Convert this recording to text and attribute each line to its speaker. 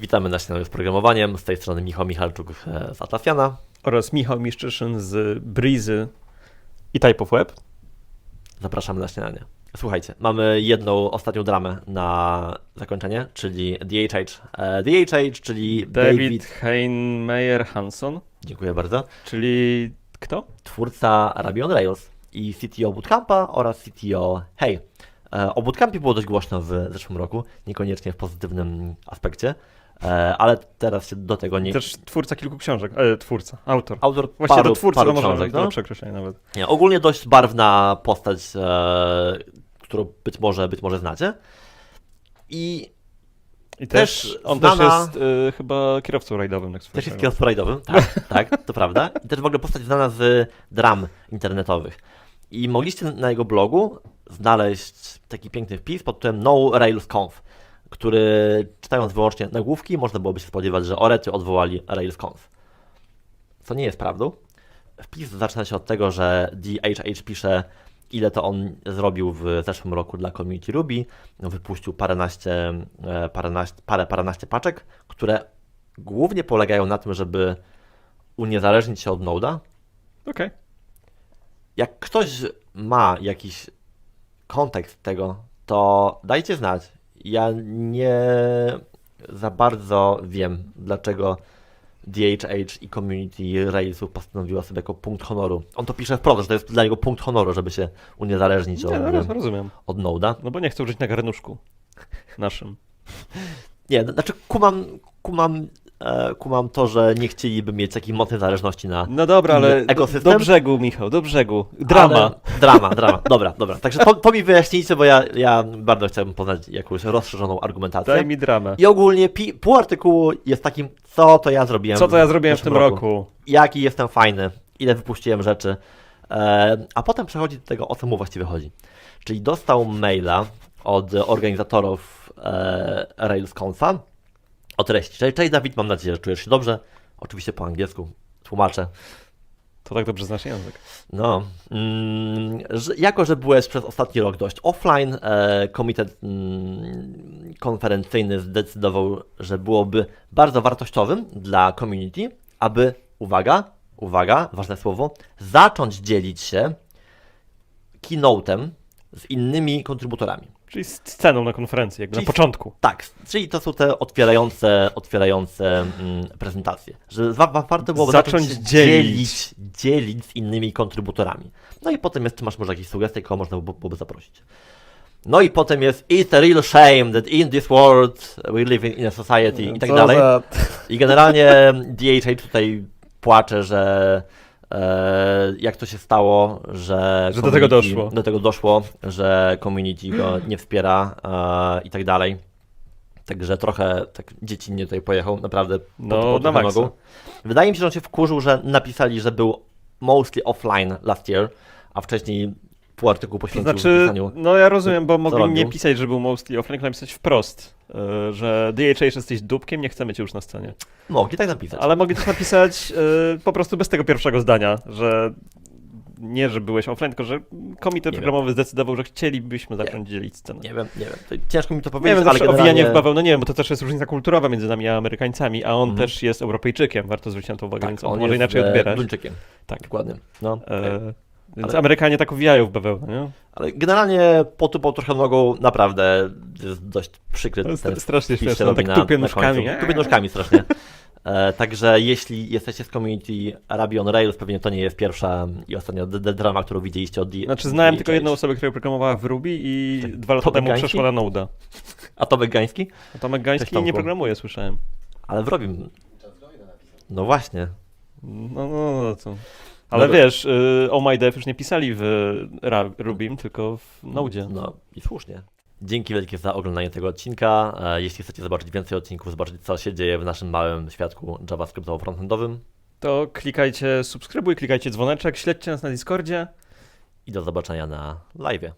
Speaker 1: witamy na śniadaniu z programowaniem. Z tej strony Michał Michalczuk e, z Atlafiana.
Speaker 2: oraz Michał Miszczyszyn z Breezy i Type of Web.
Speaker 1: Zapraszamy na śniadanie. Słuchajcie, mamy jedną ostatnią dramę na zakończenie, czyli DHH. E, DHH, czyli
Speaker 2: David,
Speaker 1: David,
Speaker 2: Heinmeier Hanson,
Speaker 1: dziękuję bardzo,
Speaker 2: czyli kto?
Speaker 1: twórca Ruby on Rails i CTO Bootcampa oraz CTO Hey. E, O Bootcampie było dość głośno w zeszłym roku, niekoniecznie w pozytywnym aspekcie, e, ale teraz się do tego nie...
Speaker 2: Też twórca kilku książek, e, twórca, autor.
Speaker 1: Autor
Speaker 2: Właściwie
Speaker 1: paru,
Speaker 2: to twórca,
Speaker 1: paru
Speaker 2: to może
Speaker 1: książek, no.
Speaker 2: lepsze określenie nawet.
Speaker 1: Nie, ogólnie dość barwna postać, e, którą być może, być może znacie. I
Speaker 2: I
Speaker 1: Też
Speaker 2: też, on
Speaker 1: znana-
Speaker 2: też jest e, chyba kierowcą rajdowym. Tak
Speaker 1: też jest kierowcą rajdowym, tak, tak, to prawda. I też w ogóle postać znana z dram internetowych. I mogliście na jego blogu znaleźć taki piękny wpis pod tytułem No Rails Conf, który czytając wyłącznie nagłówki, można byłoby się spodziewać, że Orety odwołali Rails Conf. Co nie jest prawdą. Wpis zaczyna się od tego, że DHH pisze, ile to on zrobił w zeszłym roku dla community Ruby. Wypuścił paręnaście, e, paręnaście, parę, paręnaście paczek, które głównie polegają na tym, żeby uniezależnić się od Node'a.
Speaker 2: Okej.
Speaker 1: Jak ktoś ma jakiś kontekst tego, to dajcie znać. Ja nie za bardzo wiem, dlaczego DHH i community Railsów postanowiła sobie jako punkt honoru. On to pisze wprost, że to jest dla niego punkt honoru, żeby się uniezależnić
Speaker 2: Nie, no,
Speaker 1: od,
Speaker 2: roz- rozumiem.
Speaker 1: od Node'a.
Speaker 2: No bo nie chcę żyć na garnuszku naszym.
Speaker 1: Nie, znaczy kumam, kumam, kumam to, że nie chcieliby mieć takiej mocnej zależności na
Speaker 2: No dobra, ale do,
Speaker 1: ekosystem?
Speaker 2: do brzegu, Michał, do brzegu. Drama.
Speaker 1: Ale, drama, drama. Dobra, dobra. Także to, to mi wyjaśnijcie, bo ja, ja bardzo chciałbym poznać jakąś rozszerzoną argumentację.
Speaker 2: Daj mi dramę.
Speaker 1: I ogólnie pi, pół artykułu jest takim, co to ja zrobiłem.
Speaker 2: Co to ja zrobiłem w tym
Speaker 1: zeszłym
Speaker 2: roku?
Speaker 1: Jaki jestem fajny, ile wypuściłem rzeczy. E, a potem przechodzi do tego, o co mu właściwie chodzi. Czyli dostał maila od organizatorów e, RailsConfa o treści. Cześć, cześć Dawid, mam nadzieję, że czujesz się dobrze. Oczywiście po angielsku, tłumaczę.
Speaker 2: To tak dobrze znasz język.
Speaker 1: No, mm, że, jako że byłeś przez ostatni rok dość offline, e, komitet mm, konferencyjny zdecydował, że byłoby bardzo wartościowym dla community, aby, uwaga, uwaga, ważne słowo, zacząć dzielić się keynote'em z innymi kontrybutorami.
Speaker 2: Czyli z sceną na konferencji, jakby
Speaker 1: Czyli-
Speaker 2: na początku.
Speaker 1: Tak, czyli to są te otwierające, otwierające mm, prezentacje. Że wa- wa- warto byłoby
Speaker 2: Zacząć
Speaker 1: się
Speaker 2: dzielić.
Speaker 1: dzielić, dzielić z innymi kontrybutorami. No i potem jest, czy masz może jakieś sugestie, kogo można by- byłoby zaprosić. No i potem jest It's a real shame that in this world we live in, a society i tak
Speaker 2: Co
Speaker 1: dalej.
Speaker 2: za-
Speaker 1: I generalnie DHH tutaj płacze, że jak to się stało, że...
Speaker 2: Że do tego doszło.
Speaker 1: Do tego doszło, że community go nie wspiera e, i tak dalej. Także trochę tak dziecinnie tutaj pojechał, naprawdę
Speaker 2: No, na
Speaker 1: trochę
Speaker 2: maksa.
Speaker 1: nogą. Wydaje mi się, że on się wkurzył, że napisali, że był mostly offline last year, a wcześniej pół artykułu poświęcił
Speaker 2: znaczy,
Speaker 1: pisaniu.
Speaker 2: no ja rozumiem, bo mogli nie pisać, że był mostly offline, tylko napisać wprost, y, że DHH jesteś dupkiem, nie chcemy cię już na scenie.
Speaker 1: Mogli tak napisać.
Speaker 2: Ale mogli też napisać y, po prostu bez tego pierwszego zdania, że nie, że byłeś offline, tylko że komitet
Speaker 1: Nie
Speaker 2: programowy zdecydował, że chcielibyśmy zacząć dzielić scenę.
Speaker 1: Nie wiem, nie wiem. Ciężko mi to
Speaker 2: Nie
Speaker 1: powiedzieć,
Speaker 2: wiem,
Speaker 1: ale
Speaker 2: zawsze owijanie
Speaker 1: generalnie...
Speaker 2: w bawełnę, nie wiem, bo to też jest różnica kulturowa między nami a Amerykańcami, a on
Speaker 1: Mhm.
Speaker 2: też jest Europejczykiem, warto zwrócić na to uwagę,
Speaker 1: Tak,
Speaker 2: więc on,
Speaker 1: on
Speaker 2: może inaczej
Speaker 1: e,
Speaker 2: odbierać.
Speaker 1: Duńczykiem.
Speaker 2: Tak.
Speaker 1: Dokładnie. No,
Speaker 2: E, więc
Speaker 1: Ale-
Speaker 2: Amerykanie tak owijają w bawełnę, nie?
Speaker 1: Ale generalnie potupał trochę nogą, naprawdę jest dość przykry.
Speaker 2: To jest
Speaker 1: ten
Speaker 2: strasznie śmieszne,
Speaker 1: robi
Speaker 2: tak
Speaker 1: na-
Speaker 2: tupie
Speaker 1: na
Speaker 2: nóżkami.
Speaker 1: końcu. Tupie nóżkami strasznie. E, także jeśli jesteście z community on Rails, pewnie to nie jest pierwsza i ostatnia drama, którą widzieliście od
Speaker 2: Znaczy znałem tylko jedną osobę, która programowała w Ruby i dwa lata temu przeszła na Node'a.
Speaker 1: A Tomek Gański?
Speaker 2: A Tomek Gański nie programuje, słyszałem.
Speaker 1: Ale w Robim. No właśnie.
Speaker 2: No, no, no to. Ale
Speaker 1: No,
Speaker 2: wiesz, y, Oh My Dev już nie pisali w Rubim, tylko w Node.
Speaker 1: No i słusznie. Dzięki wielkie za oglądanie tego odcinka. E, Jeśli chcecie zobaczyć więcej odcinków, zobaczyć co się dzieje w naszym małym świadku JavaScriptowo-frontendowym
Speaker 2: To klikajcie subskrybuj, klikajcie dzwoneczek, śledźcie nas na Discordzie.
Speaker 1: i do zobaczenia na live'ie.